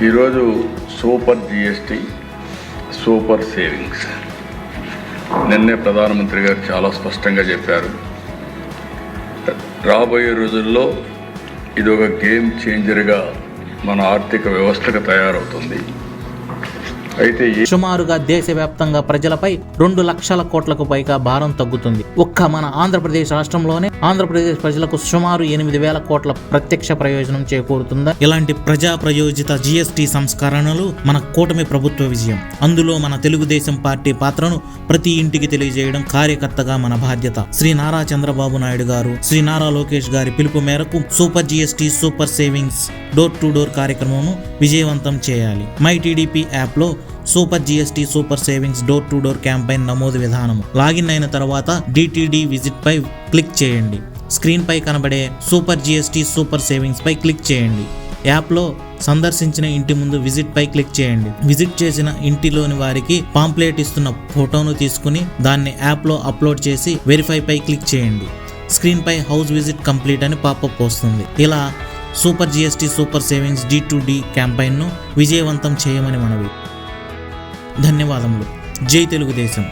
ఈరోజు super GST super savings. నిన్నే ప్రధానమంత్రి గారు చాలా స్పష్టంగా చెప్పారు. రాబోయే రోజుల్లో ఇది ఒక గేమ్ చేంజర్గా మన ఆర్థిక వ్యవస్థకు తయారవుతుంది. అయితే సుమారుగా దేశవ్యాప్తంగా ప్రజలపై రెండు లక్షల కోట్లకు పైగా భారం తగ్గుతుంది. ఒక్క మన ఆంధ్రప్రదేశ్ రాష్ట్రంలోనే ఆంధ్రప్రదేశ్ ప్రజలకు సుమారు ఎనిమిది వేల కోట్ల ప్రత్యక్ష ప్రయోజనం చేకూరుతుందా? ఇలాంటి ప్రజా ప్రయోజిత జిఎస్టి సంస్కరణలు మన కూటమి ప్రభుత్వ విజయం. అందులో మన తెలుగుదేశం పార్టీ పాత్రను ప్రతి ఇంటికి తెలియజేయడం కార్యకర్తగా మన బాధ్యత. శ్రీ నారా చంద్రబాబు నాయుడు గారు శ్రీ నారా లోకేష్ గారి పిలుపు మేరకు super GST super savings door to door కార్యక్రమంను విజయవంతం చేయాలి. మై టీడీపీ యాప్లో super GST super savings door to door campaign నమోదు విధానము. లాగిన్ అయిన తర్వాత డిటిడి విజిట్ పై క్లిక్ చేయండి. స్క్రీన్ పై కనబడే సూపర్ జిఎస్టి సూపర్ సేవింగ్స్ పై క్లిక్ చేయండి. యాప్లో సందర్శించిన ఇంటి ముందు విజిట్ పై క్లిక్ చేయండి. విజిట్ చేసిన ఇంటిలోని వారికి పాంప్లెట్ ఇస్తున్న ఫోటోను తీసుకుని దాన్ని యాప్లో అప్లోడ్ చేసి వెరిఫై పై క్లిక్ చేయండి. స్క్రీన్ పై హౌస్ విజిట్ కంప్లీట్ అని పాపప్ వస్తుంది. ఇలా super GST super savings D to D క్యాంపెయిన్ను విజయవంతం చేయమని మనవి. ధన్యవాదములు. జై తెలుగుదేశం.